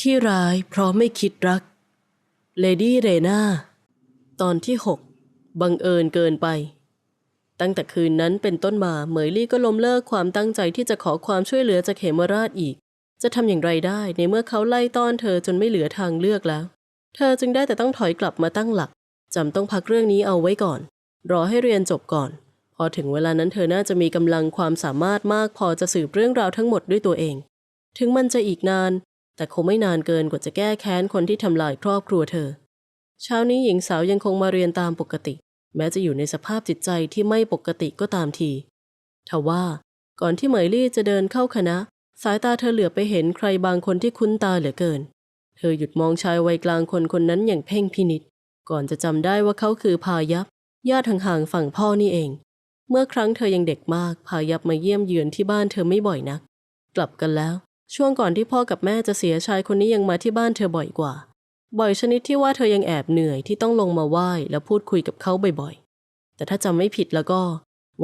ที่ร้ายเพราะไม่คิดรัก เลดี้เรนาตอนที่6บังเอิญเกินไป ตั้งแต่คืนนั้นเป็นต้นมาเหมยลี่ก็ล้มเลิกความตั้งใจที่จะขอความช่วยเหลือจากเขมราชอีก จะทำอย่างไรได้ในเมื่อเขาไล่ต้อนเธอจนไม่เหลือทางเลือกแล้ว เธอจึงได้แต่ต้องถอยกลับมาตั้งหลักจำต้องพักเรื่องนี้เอาไว้ก่อน รอให้เรียนจบก่อน พอถึงเวลานั้นเธอน่าจะมีกำลังความสามารถมากพอจะสืบเรื่องราวทั้งหมดด้วยตัวเอง ถึงมันจะอีกนาน แต่คงไม่นานเกินกว่าจะแก้แค้นคนที่ทำลายครอบครัวเธอ เช้านี้หญิงสาวยังคงมาเรียนตามปกติ แม้จะอยู่ในสภาพจิตใจที่ไม่ปกติก็ตามทีทว่าก่อนที่เหมยลี่จะเดินเข้าคณะ สายตาเธอเหลือไปเห็นใครบางคนที่คุ้นตาเหลือเกิน เธอหยุดมองชายวัยกลางคนคนนั้นอย่างเพ่งพินิษก่อนจะจำได้ว่าเขาคือพายับญาติห่างๆฝั่งพ่อนี่เอง เมื่อครั้งเธอยังเด็กมากพายับมาเยี่ยมเยือนที่บ้านเธอไม่บ่อยนัก กลับกันแล้ว ช่วงก่อนที่พ่อกับแม่จะเสียชายคนนี้ยังมาที่บ้านเธอบ่อยกว่า บ่อยชนิดที่ว่าเธอยังแอบเหนื่อยที่ต้องลงมาไหว้และพูดคุยกับเขาบ่อยๆ แต่ถ้าจำไม่ผิดแล้วก็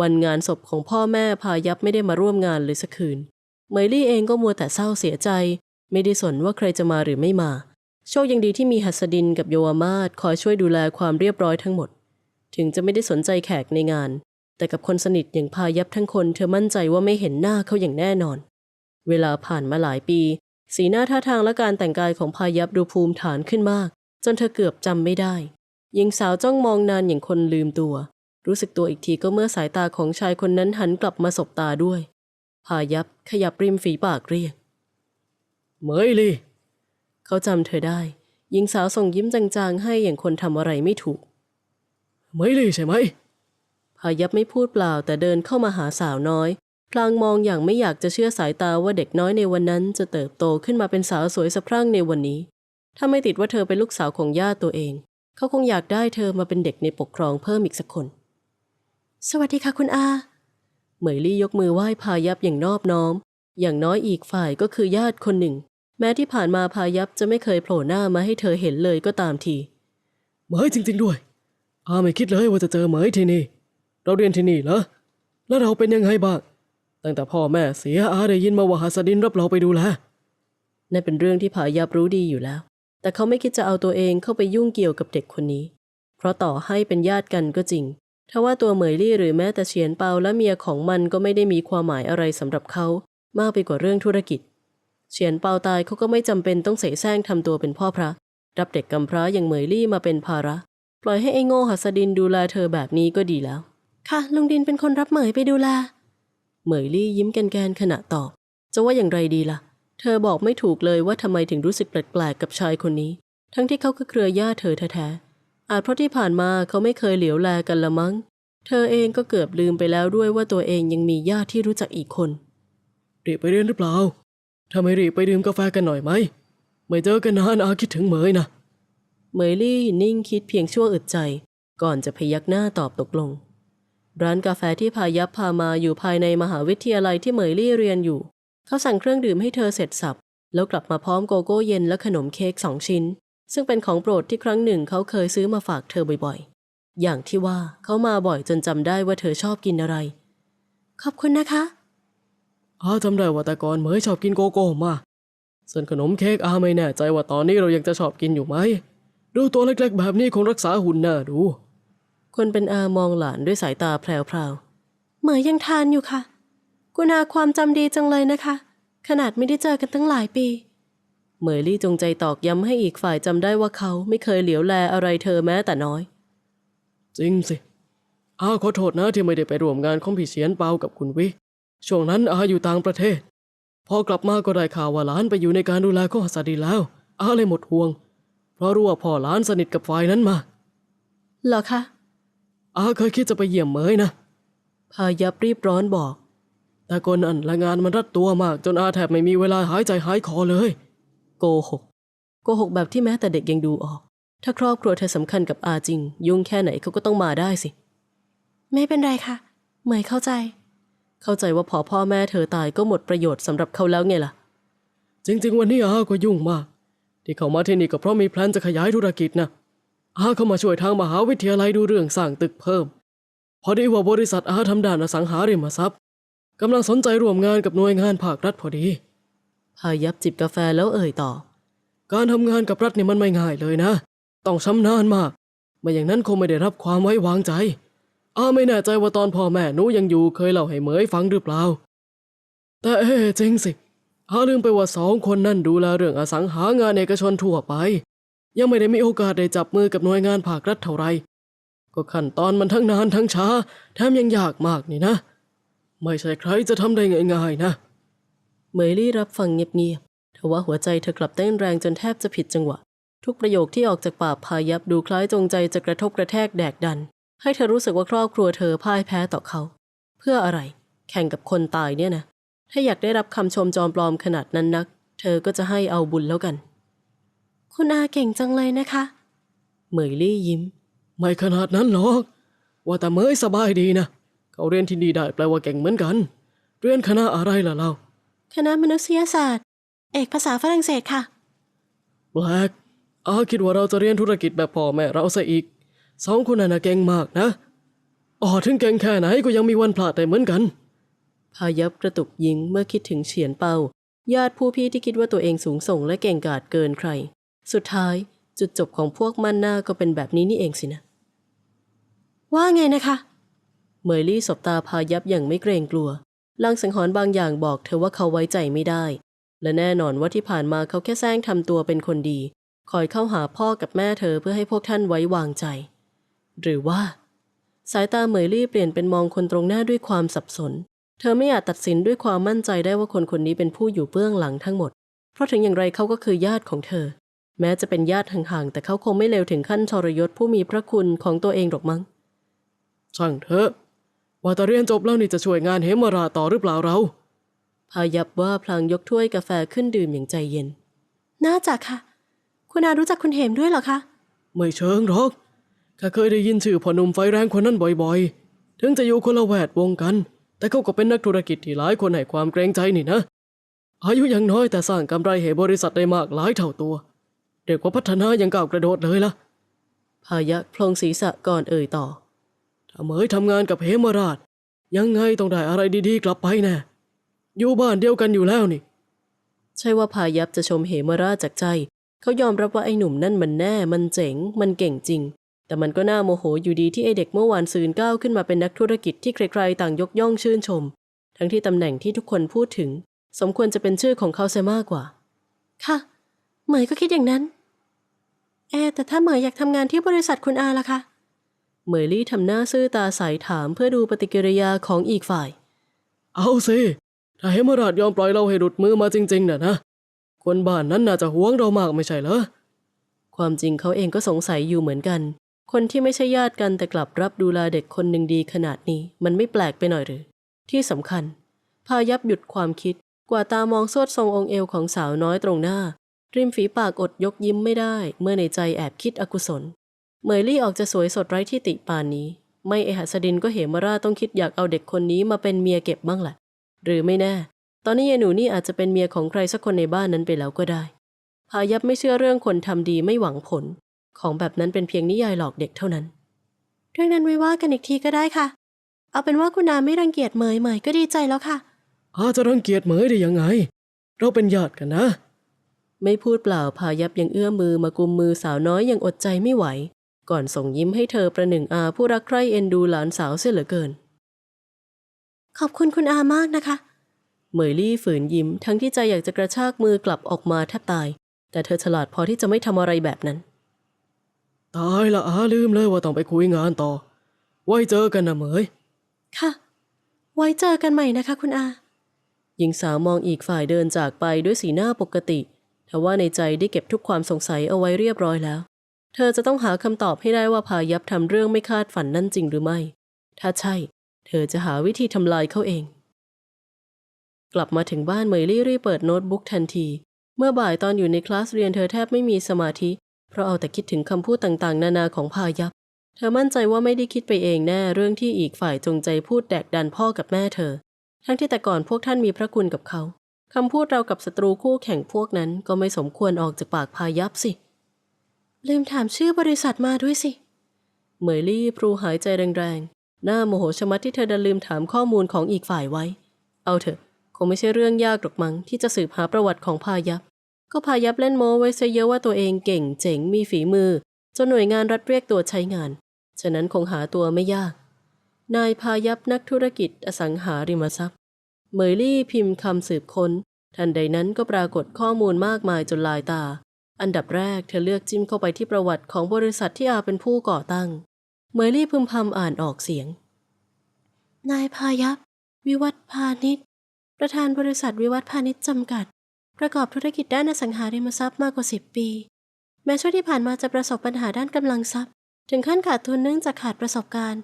วันงานศพของพ่อแม่พายับไม่ได้มาร่วมงานเลยสักคืนเมยลี่เองก็มัวแต่เศร้าเสียใจ ไม่ได้สนว่าใครจะมาหรือไม่มา โชคยังดีที่มีหัสดินกับโยอามาศคอยช่วยดูแลความเรียบร้อยทั้งหมด ถึงจะไม่ได้สนใจแขกในงาน แต่กับคนสนิทอย่างพายับทั้งคน เธอมั่นใจว่าไม่เห็นหน้าเขาอย่างแน่นอน เวลาผ่านมาหลายปี สีหน้าท่าทางและการแต่งกายของพายับดูภูมิฐานขึ้นมาก จนเธอเกือบจำไม่ได้หญิงสาวจ้องมองนานอย่างคนลืมตัว รู้สึกตัวอีกทีก็เมื่อสายตาของชายคนนั้นหันกลับมาสบตาด้วยพายับขยับริมฝีปากเรียกเหมยลี่เขาจำเธอได้ หญิงสาวส่งยิ้มจางๆ ให้อย่างคนทำอะไรไม่ถูกเหมยลี่ใช่ไหมพายับไม่พูดเปล่าแต่เดินเข้ามาหาสาวน้อย พลางมองอย่างไม่อยากจะเชื่อสายตาว่าเด็กน้อยในวันนั้นจะเติบโตขึ้นมาเป็นสาวสวยสะพรั่งในวันนี้ ถ้าไม่ติดว่าเธอเป็นลูกสาวของญาติตัวเอง เขาคงอยากได้เธอมาเป็นเด็กในปกครองเพิ่มอีกสักคน สวัสดีค่ะคุณอา เหมยลี่ยกมือไหว้พายับอย่างนอบน้อม อย่างน้อยอีกฝ่ายก็คือญาติคนหนึ่ง แม้ที่ผ่านมาพายับจะไม่เคยโผล่หน้ามาให้เธอเห็นเลยก็ตามทีเหมยจริง ๆด้วย อาไม่คิดเลยว่าจะเจอเหมยที่นี่ เราเรียนที่นี่เหรอ แล้วเราเป็นยังไงบ้าง ตั้งแต่พ่อแม่เสียอาได้ยินมาว่าหัสดินรับเราไปดูแลนั่นเป็นเรื่องที่ผายับรู้ดีอยู่แล้ว แต่เขาไม่คิดจะเอาตัวเองเข้าไปยุ่งเกี่ยวกับเด็กคนนี้ เพราะต่อให้เป็นญาติกันก็จริงทว่าตัวเหมยลี่หรือแม้แต่เฉียนเปาและเมียของมันก็ไม่ได้มีความหมายอะไรสำหรับเขา มากไปกว่าเรื่องธุรกิจ เฉียนเปาตายเขาก็ไม่จำเป็นต้องเสแสร้งทำตัวเป็นพ่อพระ รับเด็กกำพร้าอย่างเหมยลี่มาเป็นภาระ ปล่อยให้ไอ้โง่หัสดินดูแลเธอแบบนี้ก็ดีแล้ว ค่ะลุงดินเป็นคนรับเหมยไปดูแล เหมยลี่ยิ้มแกนๆขณะตอบ จะว่าอย่างไรดีล่ะ เธอบอกไม่ถูกเลยว่าทำไมถึงรู้สึกแปลกๆกับชายคนนี้ ทั้งที่เขาคือเครือญาติเธอแท้ๆอาจเพราะที่ผ่านมาเขาไม่เคยเหลียวแลกันละมั้ง เธอเองก็เกือบลืมไปแล้วด้วยว่าตัวเองยังมีญาติที่รู้จักอีกคนรีบไปเรียนหรือเปล่าถ้าไม่รีบไปดื่มกาแฟกันหน่อยไหมไม่เจอกันนานอาคิดถึงเหมยนะเหมยลี่นิ่งคิดเพียงชั่วอึดใจ ก่อนจะพยักหน้าตอบตกลง ร้านกาแฟที่พายับพามาอยู่ภายในมหาวิทยาลัยที่เหมยลี่เรียนอยู่ เขาสั่งเครื่องดื่มให้เธอเสร็จสับ แล้วกลับมาพร้อมโกโก้เย็นและขนมเค้กสองชิ้น ซึ่งเป็นของโปรดที่ครั้งหนึ่งเขาเคยซื้อมาฝากเธอบ่อยๆ อย่างที่ว่าเขามาบ่อยจนจำได้ว่าเธอชอบกินอะไร ขอบคุณนะคะอาจำได้ว่าแต่ก่อนเหมยชอบกินโกโก้มา ส่วนขนมเค้กอาไม่แน่ใจว่าตอนนี้เรายังจะชอบกินอยู่ไหมดูตัวเล็กๆ แบบนี้คงรักษาหุ่นน่าดู คนเป็นอามองหลานด้วยสายตาแพรวๆเหมยยังทานอยู่ค่ะคุณอาความจำดีจังเลยนะคะ ขนาดไม่ได้เจอกันตั้งหลายปีเหมยลี่จงใจตอกย้ำให้อีกฝ่ายจำได้ว่าเขาไม่เคยเหลียวแลอะไรเธอแม้แต่น้อย จริงสิ อาขอโทษนะที่ไม่ได้ไปร่วมงานของพี่เฉียนเปากับคุณวิ ช่วงนั้นอาอยู่ต่างประเทศ พอกลับมาก็ได้ข่าวว่าหลานไปอยู่ในการดูแลของหัสดินแล้ว อาเลยหมดห่วง เพราะรู้ว่าพ่อหลานสนิทกับฝ่ายนั้นมากเหรอคะ อาเคยคิดจะไปเยี่ยมเหมยนะ พายับรีบร้อนบอก แต่คนนั้นละงานมันรัดตัวมาก จนอาแทบไม่มีเวลาหายใจหายคอเลย โกหก โกหกแบบที่แม้แต่เด็กยังดูออก ถ้าครอบครัวเธอสำคัญกับอาจริง ยุ่งแค่ไหนเขาก็ต้องมาได้สิ ไม่เป็นไรค่ะ เหมยเข้าใจ เข้าใจว่าพอพ่อแม่เธอตายก็หมดประโยชน์สำหรับเขาแล้วไงล่ะ จริง ๆ วันนี้อาก็ยุ่งมาก ที่เขามาที่นี่ก็เพราะมีแพลนจะขยายธุรกิจนะ อาเข้ามาช่วยทางมหาวิทยาลัยดูเรื่องสร้างตึกเพิ่ม พอดีว่าบริษัทอาทำด้านอสังหาริมทรัพย์กำลังสนใจร่วมงานกับหน่วยงานภาครัฐพอดี พายับจิบกาแฟแล้วเอ่ยต่อ การทำงานกับรัฐเนี่ยมันไม่ง่ายเลยนะ ต้องชำนาญมาก ไม่อย่างนั้นคงไม่ได้รับความไว้วางใจ อาไม่แน่ใจว่าตอนพ่อแม่หนูยังอยู่เคยเล่าให้เหมยฟังหรือเปล่า แต่เอ๊ะจริงสิอาลืมไปว่าสองคนนั่นดูแลเรื่องอสังหางานเอกชนทั่วไป ยังไม่ได้มีโอกาสได้จับมือกับหน่วยงานภาครัฐเท่าไหรก็ขั้นตอนมันทั้งนานทั้งช้าแถมยังยากมากนี่นะ ไม่ใช่ใครจะทำได้ง่ายๆนะ เมยลี่รับฟังเงียบๆทว่าหัวใจเธอกลับเต้นแรงจนแทบจะผิดจังหวะ ทุกประโยคที่ออกจากปากพายับดูคล้ายจงใจจะกระทบกระแทกแดกดัน ให้เธอรู้สึกว่าครอบครัวเธอพ่ายแพ้ต่อเขา เพื่ออะไร แข่งกับคนตายเนี่ยนะ ถ้าอยากได้รับคำชมจอมปลอมขนาดนั้นนัก เธอก็จะให้เอาบุญแล้วกัน คุณอาเก่งจังเลยนะคะ เหมยลี่ยิ้ม ไม่ขนาดนั้นหรอก ว่าแต่เมยสบายดีนะ เขาเรียนที่นี่ได้แปลว่าเก่งเหมือนกัน เรียนคณะอะไรล่ะเรา คณะมนุษยศาสตร์ เอกภาษาฝรั่งเศสค่ะแปลกอาคิดว่าเราจะเรียนธุรกิจแบบพ่อแม่เราซะอีก สองคนน่ะนะเก่งมากนะ อ๋อถึงเก่งแค่ไหนก็ยังมีวันพลาดได้เหมือนกัน พายับกระตุกยิงเมื่อคิดถึงเฉียนเปาญาติผู้พี่ที่คิดว่าตัวเองสูงส่งและเก่งกาจเกินใคร สุดท้ายจุดจบของพวกมันหน้าก็เป็นแบบนี้นี่เองสินะ ว่าไงนะคะ เมยลี่สบตาพายับอย่างไม่เกรงกลัว ลางสังหรณ์บางอย่างบอกเธอว่าเขาไว้ใจไม่ได้ และแน่นอนว่าที่ผ่านมาเขาแค่แซงทำตัวเป็นคนดี คอยเข้าหาพ่อกับแม่เธอเพื่อให้พวกท่านไว้วางใจ หรือว่า สายตาเมยลี่เปลี่ยนเป็นมองคนตรงหน้าด้วยความสับสน เธอไม่อาจตัดสินด้วยความมั่นใจได้ว่าคนคนนี้เป็นผู้อยู่เบื้องหลังทั้งหมด เพราะถึงอย่างไรเขาก็คือญาติของเธอ แม้จะเป็นญาติห่างๆ แต่เขาคงไม่เลวถึงขั้นทรยศผู้มีพระคุณของตัวเองหรอกมั้ง ช่างเถอะ ว่าแต่เรียนจบแล้วนี่จะช่วยงานเหมราต่อหรือเปล่าเรา พายับว่าพลางยกถ้วยกาแฟขึ้นดื่มอย่างใจเย็น น่าจะค่ะ คุณอารู้จักคุณเหมด้วยเหรอคะ ไม่เชิงหรอก ข้าเคยได้ยินชื่อพ่อหนุ่มไฟแรงคนนั้นบ่อยๆ ถึงจะอยู่คนละแวดวงกัน แต่เขาก็เป็นนักธุรกิจที่หลายคนให้ความเกรงใจนี่นะ อายุยังน้อยแต่สร้างกำไรให้บริษัทได้มากหลายเท่าตัว เด็กว่าพัฒนาอย่างก้าวกระโดดเลยล่ะพายับพลงศีรษะก่อนเอ่ยต่อถ้าเหมยทำงานกับเหมราช ยังไงต้องได้อะไรดีๆ กลับไปแน่อยู่บ้านเดียวกันอยู่แล้วนี่ ใช่ว่าพายับจะชมเหมราชจากใจ เขายอมรับว่าไอ้หนุ่มนั่นมันแน่ มันเจ๋ง มันเก่งจริง แต่มันก็น่าโมโหอยู่ดีที่ไอเด็กเมื่อวานซืนก้าวขึ้นมาเป็นนักธุรกิจที่ใครๆ ต่างยกย่องชื่นชม ทั้งที่ตำแหน่งที่ทุกคนพูดถึง สมควรจะเป็นชื่อของเขาเสียมากกว่า ค่ะ เหมยก็คิดอย่างนั้น แอแต่ถ้าเหมยอยากทำงานที่บริษัทคุณอาล่ะคะ เหมยลี่ทำหน้าซื่อตาใสถามเพื่อดูปฏิกิริยาของอีกฝ่าย เอาสิถ้าเหมราชยอมปล่อยเราให้หลุดมือมาจริงๆน่ะนะ คนบ้านนั้นน่าจะหวงเรามากไม่ใช่เหรอ ความจริงเขาเองก็สงสัยอยู่เหมือนกัน คนที่ไม่ใช่ญาติกันแต่กลับรับดูแลเด็กคนหนึ่งดีขนาดนี้ มันไม่แปลกไปหน่อยหรือ ที่สำคัญ พายับหยุดความคิดกว่าตามองโซดทรงองค์เอวของสาวน้อยตรงหน้า ริมฝีปากอดยกยิ้มไม่ได้ เมื่อในใจแอบคิดอกุศลเหมยลี่ออกจะสวยสดไร้ที่ติปานนี้ ไม่เอหัสดินก็เหมราต้องคิดอยากเอาเด็กคนนี้มาเป็นเมียเก็บบ้างแหละ หรือไม่แน่ ตอนนี้ยายหนูนี่อาจจะเป็นเมียของใครสักคนในบ้านนั้นไปแล้วก็ได้ พายับไม่เชื่อเรื่องคนทำดีไม่หวังผล ของแบบนั้นเป็นเพียงนิยายหลอกเด็กเท่านั้น เรื่องนั้นไว้ว่ากันอีกทีก็ได้ค่ะ เอาเป็นว่าคุณอาไม่รังเกียจเหมยเหมยก็ดีใจแล้วค่ะอาจะรังเกียจเหมยได้ยังไง เราเป็นญาติกันนะ ไม่พูดเปล่าพายับยังเอื้อมมือมากุมมือสาวน้อยยังอดใจไม่ไหว ก่อนส่งยิ้มให้เธอประหนึ่งอาผู้รักใคร่เอ็นดูหลานสาวเสียเหลือเกิน ขอบคุณคุณอามากนะคะเหมยลี่ฝืนยิ้มทั้งที่ใจอยากจะกระชากมือกลับออกมาแทบตาย แต่เธอฉลาดพอที่จะไม่ทำอะไรแบบนั้น ตายละอาลืมเลยว่าต้องไปคุยงานต่อ ไว้เจอกันนะเหมย ค่ะ ไว้เจอกันใหม่นะคะ คุณอา หญิงสาวมองอีกฝ่ายเดินจากไปด้วยสีหน้าปกติ ทว่าในใจได้เก็บทุกความสงสัยเอาไว้เรียบร้อยแล้ว เธอจะต้องหาคำตอบให้ได้ว่าพายับทำเรื่องไม่คาดฝันนั่นจริงหรือไม่ ถ้าใช่ เธอจะหาวิธีทำลายเขาเอง กลับมาถึงบ้านเมยลี่รีบเปิดโน้ตบุ๊กทันที เมื่อบ่ายตอนอยู่ในคลาสเรียนเธอแทบไม่มีสมาธิ เพราะเอาแต่คิดถึงคำพูดต่างๆ นานาของพายับ เธอมั่นใจว่าไม่ได้คิดไปเองแน่เรื่องที่อีกฝ่ายจงใจพูดแดกดันพ่อกับแม่เธอ ทั้งที่แต่ก่อนพวกท่านมีพระคุณกับเขา คำพูดเรากับศัตรูคู่แข่งพวกนั้นก็ไม่สมควรออกจากปากพายับสิ ลืมถามชื่อบริษัทมาด้วยสิ เหมยลี่พรูหายใจแรงๆ หน้าโมโหชะมัดที่เธอดันลืมถามข้อมูลของอีกฝ่ายไว้ เอาเถอะ คงไม่ใช่เรื่องยากหรอกมั้งที่จะสืบหาประวัติของพายับ ก็พายับเล่นโม้ไว้ซะเยอะว่าตัวเองเก่งเจ๋งมีฝีมือ จนหน่วยงานรัฐเรียกตัวใช้งาน ฉะนั้นคงหาตัวไม่ยาก นายพายับนักธุรกิจอสังหาริมทรัพย์ เมยลี่พิมพ์คำสืบค้น ทันใดนั้นก็ปรากฏข้อมูลมากมายจนลายตา อันดับแรกเธอเลือกจิ้มเข้าไปที่ประวัติของบริษัทที่อาเป็นผู้ก่อตั้ง เมยลี่พึมพำอ่านออกเสียง นายพายับวิวัฒน์พาณิชย์ประธานบริษัทวิวัฒน์พาณิชย์จำกัด ประกอบธุรกิจด้านอสังหาริมทรัพย์มากกว่า 10 ปี แม้ช่วงที่ผ่านมาจะประสบปัญหาด้านกำลังทรัพย์ ถึงขั้นขาดทุนเนื่องจากขาดประสบการณ์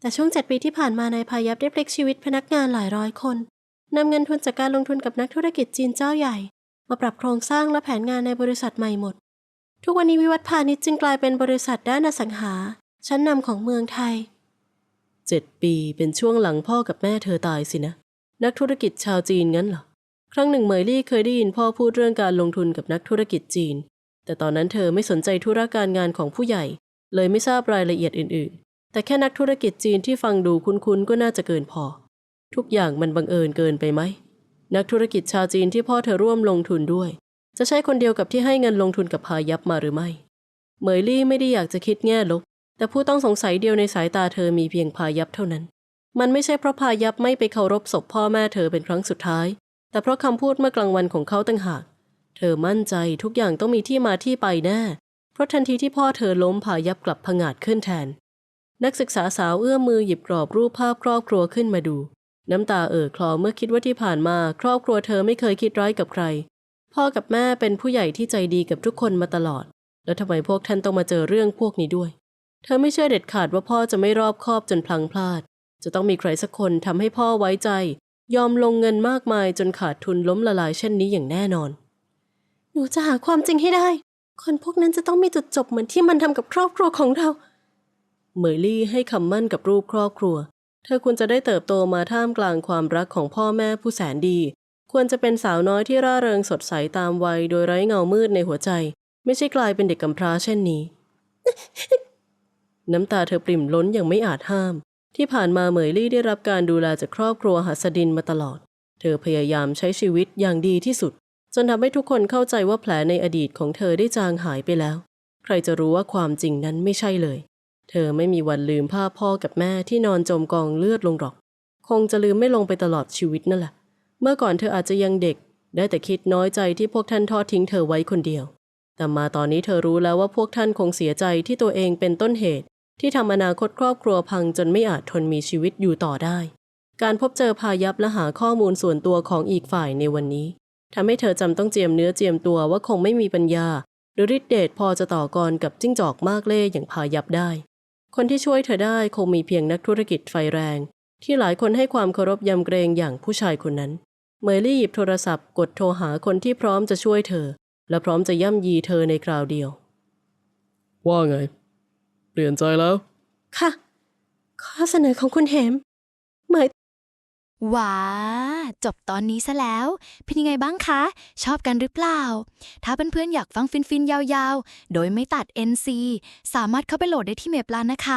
แต่ช่วง 7 ปีที่ผ่านมานายพายับได้พลิกชีวิตพนักงานหลายร้อยคน นำเงินทุนจากการลงทุนกับนักธุรกิจจีนเจ้าใหญ่ มาปรับโครงสร้างและแผนงานในบริษัทใหม่หมด ทุกวันนี้วิวัฒน์พาณิชย์จึงกลายเป็นบริษัทด้านอสังหา ชั้นนำของเมืองไทยเจ็ดปีเป็นช่วงหลังพ่อกับแม่เธอตายสินะ นักธุรกิจชาวจีนงั้นเหรอ ครั้งหนึ่งเหมยลี่เคยได้ยินพ่อพูดเรื่องการลงทุนกับนักธุรกิจจีน แต่ตอนนั้นเธอไม่สนใจธุรการงานของผู้ใหญ่ เลยไม่ทราบรายละเอียดอื่น ๆ แต่แค่นักธุรกิจจีนที่ฟังดูคุ้นๆก็น่าจะเกินพอ ทุกอย่างมันบังเอิญเกินไปไหม นักธุรกิจชาวจีนที่พ่อเธอร่วมลงทุนด้วย จะใช่คนเดียวกับที่ให้เงินลงทุนกับพายับมาหรือไม่ เหมยลี่ไม่ได้อยากจะคิดแง่ลบ แต่ผู้ต้องสงสัยเดียวในสายตาเธอมีเพียงพายับเท่านั้น มันไม่ใช่เพราะพายับไม่ไปเคารพศพพ่อแม่เธอเป็นครั้งสุดท้าย แต่เพราะคำพูดเมื่อกลางวันของเขาต่างหาก เธอมั่นใจทุกอย่างต้องมีที่มาที่ไปแน่ เพราะทันทีที่พ่อเธอล้มพายับกลับผงาดขึ้นแทน นักศึกษาสาวเอื้อมมือหยิบกรอบรูปภาพครอบครัวขึ้นมาดู น้ำตาเอ่อคลอเมื่อคิดว่าที่ผ่านมา ครอบครัวเธอไม่เคยคิดร้ายกับใคร พ่อกับแม่เป็นผู้ใหญ่ที่ใจดีกับทุกคนมาตลอด แล้วทำไมพวกท่านต้องมาเจอเรื่องพวกนี้ด้วย เธอไม่เชื่อเด็ดขาดว่าพ่อจะไม่รอบคอบจนพลังพลาด จะต้องมีใครสักคนทำให้พ่อไว้ใจ ยอมลงเงินมากมายจนขาดทุนล้มละลายเช่นนี้อย่างแน่นอน หนูจะหาความจริงให้ได้ คนพวกนั้นจะต้องมีจุดจบเหมือนที่มันทำกับครอบครัวของเรา เมยลี่ให้คำมั่นกับรูปครอบครัว เธอควรจะได้เติบโตมาท่ามกลางความรักของพ่อแม่ผู้แสนดี ควรจะเป็นสาวน้อยที่ร่าเริงสดใสตามวัยโดยไร้เงามืดในหัวใจ ไม่ใช่กลายเป็นเด็กกำพร้าเช่นนี้ น้ำตาเธอปริ่มล้นอย่างไม่อาจห้าม ที่ผ่านมาเหมยลี่ได้รับการดูแลจากครอบครัวหัสดินมาตลอด เธอพยายามใช้ชีวิตอย่างดีที่สุด จนทำให้ทุกคนเข้าใจว่าแผลในอดีตของเธอได้จางหายไปแล้ว ใครจะรู้ว่าความจริงนั้นไม่ใช่เลย เธอไม่มีวันลืมภาพพ่อกับแม่ที่นอนจมกองเลือดลงหรอก คงจะลืมไม่ลงไปตลอดชีวิตนั่นแหละ เมื่อก่อนเธออาจจะยังเด็ก ได้แต่คิดน้อยใจที่พวกท่านทอดทิ้งเธอไว้คนเดียว แต่มาตอนนี้เธอรู้แล้วว่าพวกท่านคงเสียใจที่ตัวเองเป็นต้นเหตุ ที่ทำอนาคตครอบครัวพังจนไม่อาจทนมีชีวิตอยู่ต่อได้ การพบเจอพายับและหาข้อมูลส่วนตัวของอีกฝ่ายในวันนี้ทำให้เธอจำต้องเจียมเนื้อเจียมตัวว่าคงไม่มีปัญญาหรือฤทธิเดชพอจะต่อกรกับจิ้งจอกมากเล่ห์อย่างพายับได้ คนที่ช่วยเธอได้คงมีเพียงนักธุรกิจไฟแรง ที่หลายคนให้ความเคารพยำเกรงอย่างผู้ชายคนนั้น เมยลี่หยิบโทรศัพท์กดโทรหาคนที่พร้อมจะช่วยเธอ และพร้อมจะย่ำยีเธอในคราวเดียว ว่าไง เปลี่ยนใจแล้ว ค่ะ ข้อเสนอของคุณเหมเหมย ว้า จบตอนนี้ซะแล้ว เป็นยังไงบ้างคะ ชอบกันหรือเปล่า ถ้าเพื่อนๆอยากฟังฟินๆ ยาวๆ โดยไม่ตัด NC สามารถเข้าไปโหลดได้ที่เมปลานะคะ